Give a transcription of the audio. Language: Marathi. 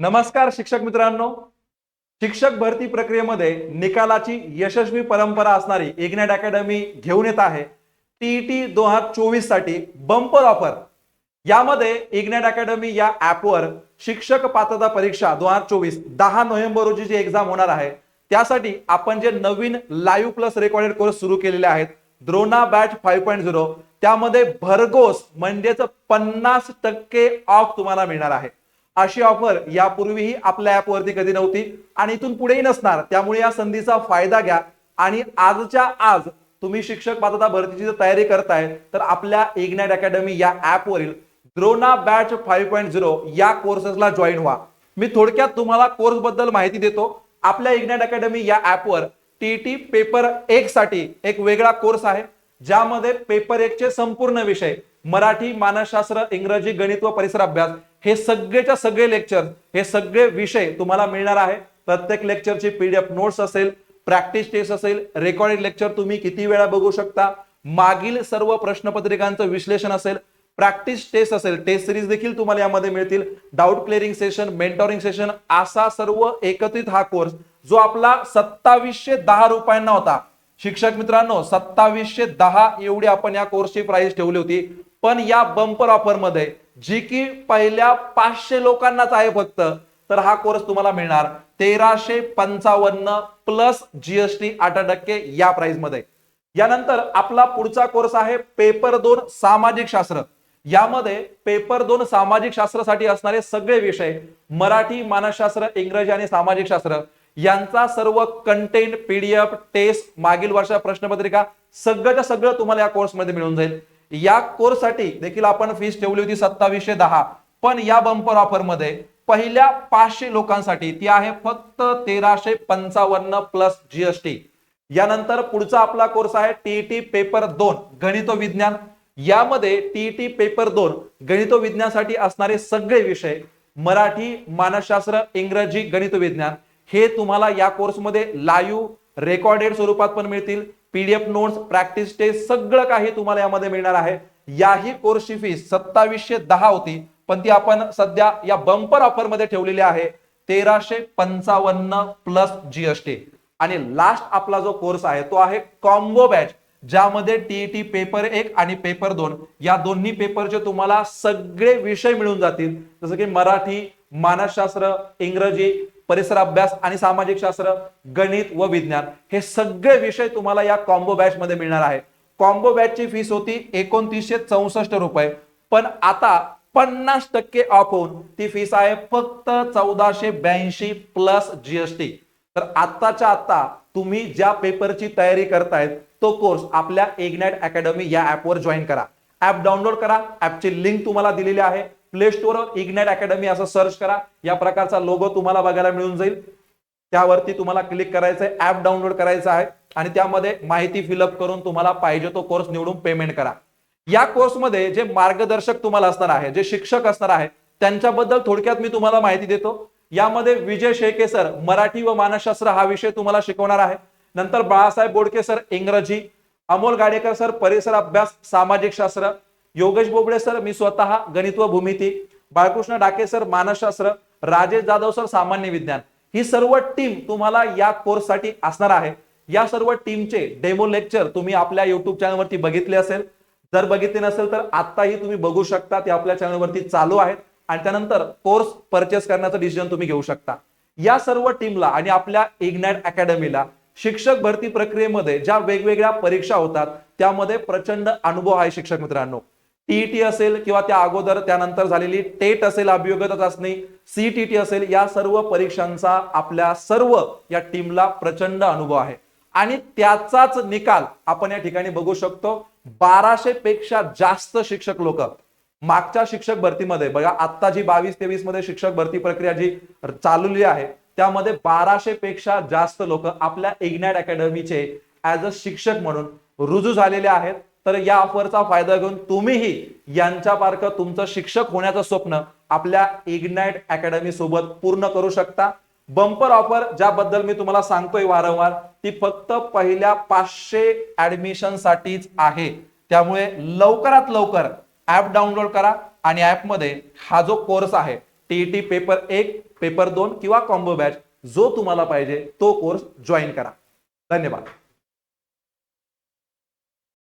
नमस्कार शिक्षक मित्रांनो. शिक्षक भरती प्रक्रियेमध्ये निकालाची यशस्वी परंपरा असणारी इग्नॅट अकॅडमी घेऊन येत आहे. टीईटी दोन हजार चोवीससाठी बंपर ऑफर. यामध्ये इग्नॅट अकॅडमी या ऍपवर शिक्षक पात्रता परीक्षा दोन हजार चोवीस दहा नोव्हेंबर रोजी जी एक्झाम होणार आहे त्यासाठी आपण जे नवीन लाईव्ह प्लस रेकॉर्डेड कोर्स सुरू केलेले आहेत Drona batch five point zero त्यामध्ये भरघोस म्हणजेच पन्नास टक्के ऑफ तुम्हाला मिळणार आहे. अशी ऑफर यापूर्वीही आपल्या ऍपवरती कधी नव्हती आणि इथून पुढेही नसणार. त्यामुळे या संधीचा फायदा घ्या. आणि आजच्या आज तुम्ही शिक्षक पात्रता भरतीची जर तयारी करताय तर आपल्या इग्नॅट अकॅडमी या ऍपवरील Drona batch five point zero या कोर्सेसला जॉईन व्हा. मी थोडक्यात तुम्हाला कोर्सबद्दल माहिती देतो. आपल्या इग्नॅट अकॅडमी या ऍपवर टीटी पेपर एक साठी एक वेगळा कोर्स आहे ज्यामध्ये पेपर एक चे संपूर्ण विषय मराठी मानसशास्त्र इंग्रजी गणित व परिसर अभ्यास हे सगळेच्या सगळे लेक्चर हे सगळे विषय तुम्हाला मिळणार आहे. प्रत्येक लेक्चरची पीडीएफ नोट्स असेल प्रॅक्टिस टेस्ट असेल रेकॉर्डेड लेक्चर तुम्ही किती वेळा बघू शकता. मागील सर्व प्रश्नपत्रिकांचं विश्लेषण असेल प्रॅक्टिस टेस्ट असेल टेस्ट सिरीज देखील तुम्हाला यामध्ये मिळतील. Doubt clearing session mentoring session असा सर्व एकत्रित हा कोर्स जो आपला सत्तावीसशे दहा रुपयांना होता. शिक्षक मित्रांनो सत्तावीसशे दहा एवढी आपण या कोर्सची प्राइस ठेवली होती. पण या बंपर ऑफरमध्ये जी की पहिल्या पाचशे लोकांनाच आहे फक्त तर हा कोर्स तुम्हाला मिळणार तेराशे पंचावन्न प्लस जीएसटी आठ टक्के या प्राइसमध्ये. यानंतर आपला पुढचा कोर्स आहे पेपर दोन सामाजिक शास्त्र. यामध्ये पेपर दोन सामाजिक शास्त्रासाठी असणारे सगळे विषय मराठी मानसशास्त्र इंग्रजी आणि सामाजिक शास्त्र यांचा सर्व कंटेंट पीडीएफ टेस्ट मागील वर्षा प्रश्नपत्रिका सगळंच्या सगळं तुम्हाला या कोर्समध्ये मिळून जाईल. या कोर्ससाठी देखील आपण फीस ठेवली होती सत्तावीसशे दहा. पण या बंपर ऑफरमध्ये पहिल्या पाचशे लोकांसाठी ती आहे फक्त तेराशे पंचावन्न प्लस जीएसटी यानंतर पुढचा आपला कोर्स आहे टीईटी पेपर दोन गणित विज्ञान. यामध्ये टीईटी पेपर दोन गणित विज्ञानासाठी असणारे सगळे विषय मराठी मानसशास्त्र इंग्रजी गणित विज्ञान हे तुम्हाला या कोर्समध्ये लाईव्ह रेकॉर्डेड स्वरूपात पण मिळतील. पीडीएफ नोट्स प्रॅक्टिस टेस्ट सगळं काही तुम्हाला यामध्ये मिळणार आहे. याही कोर्सची फी सत्तावीसशे दहा होती पण ती आपण सध्या या बंपर ऑफरमध्ये ठेवलेली आहे. तेराशे पंचावन्न प्लस जीएसटी आणि लास्ट आपला जो कोर्स आहे तो आहे कॉम्बो बॅच ज्यामध्ये टीईटी पेपर एक आणि पेपर दोन. या दोन्ही पेपरचे तुम्हाला सगळे विषय मिळून जातील. जसं की मराठी मानसशास्त्र इंग्रजी परिसर अभ्यास आणि सामाजिक शास्त्र गणित व विज्ञान हे सगळे विषय तुम्हाला या कॉम्बो बॅच मध्ये मिळणार आहे कॉम्बो बॅचची फीस होती एकोणतीसशे चौसष्ट रुपये. पण आता पन्नास टक्के ऑफ होऊन ती फीस आहे फक्त चौदाशे ब्याऐंशी प्लस जीएसटी तर आत्ताच्या आता तुम्ही ज्या पेपरची तयारी करतायत तो कोर्स आपल्या इग्नॅट अकॅडमी या ऍपवर जॉईन करा. ऍप डाउनलोड करा. ऍपची लिंक तुम्हाला दिलेली आहे. प्ले स्टोअर इग्नॅट अकॅडमी असं सर्च करा. या प्रकारचा लोगो तुम्हाला बघायला मिळून जाईल. त्यावरती तुम्हाला क्लिक करायचं आहे ऍप डाउनलोड करायचं आहे. आणि त्यामध्ये माहिती फिलअप करून तुम्हाला पाहिजे तो कोर्स निवडून पेमेंट करा. या कोर्समध्ये जे मार्गदर्शक तुम्हाला असणार आहे जे शिक्षक असणार आहे त्यांच्याबद्दल थोडक्यात मी तुम्हाला माहिती देतो. यामध्ये विजय शेके सर मराठी व मानसशास्त्र हा विषय तुम्हाला शिकवणार आहे. नंतर बाळासाहेब बोडके सर इंग्रजी. अमोल गाडेकर सर परिसर अभ्यास सामाजिक शास्त्र. योगेश बोबडे सर मी स्वतः गणित व भूमिती बाळकृष्ण डाके सर मानसशास्त्र राजेश जाधव सर सामान्य विज्ञान. ही सर्व टीम तुम्हाला या कोर्ससाठी असणार आहे. या सर्व टीमचे डेमो लेक्चर तुम्ही आपल्या युट्यूब चॅनलवरती बघितले असेल. जर बघितले नसेल तर आताही तुम्ही बघू शकता ते आपल्या चॅनलवरती चालू आहेत. आणि त्यानंतर कोर्स परचेस करण्याचं डिसिजन तुम्ही घेऊ शकता. या सर्व टीमला आणि आपल्या इग्नॅट अकॅडमीला शिक्षक भरती प्रक्रियेमध्ये ज्या वेगवेगळ्या परीक्षा होतात त्यामध्ये प्रचंड अनुभव आहे शिक्षक मित्रांनो. टीईटी असेल किंवा त्या अगोदर त्यानंतर झालेली टेट असेल अभियोग्यता चाचणी सीटीटी असेल या सर्व परीक्षांचा आपल्या सर्व या टीमला प्रचंड अनुभव आहे. आणि त्याचाच निकाल आपण या ठिकाणी बघू शकतो. बाराशे पेक्षा जास्त शिक्षक लोक मागच्या शिक्षक भरतीमध्ये बघा आता जी बावीस तेवीसमध्ये शिक्षक भरती प्रक्रिया जी चालवली आहे त्यामध्ये बाराशे पेक्षा जास्त लोक आपल्या इग्नॅट अकॅडमीचे ऍज अ शिक्षक म्हणून रुजू झालेले आहेत. तर या ऑफरचा फायदा घेऊन तुम्हीही यांच्यासारखं तुमचं शिक्षक होण्याचं स्वप्न आपल्या इग्नाइट अकॅडमी सोबत पूर्ण करू शकता. बंपर ऑफर ज्याबद्दल मी तुम्हाला सांगतोय वारंवार ती फक्त पहिल्या पाचशे ऍडमिशन साठीच आहे. त्यामुळे लवकरात लवकर ऍप डाउनलोड करा आणि ऍपमध्ये हा जो कोर्स आहे टीईटी पेपर एक पेपर दोन किंवा कॉम्बो बॅच जो तुम्हाला पाहिजे तो कोर्स जॉईन करा. धन्यवाद.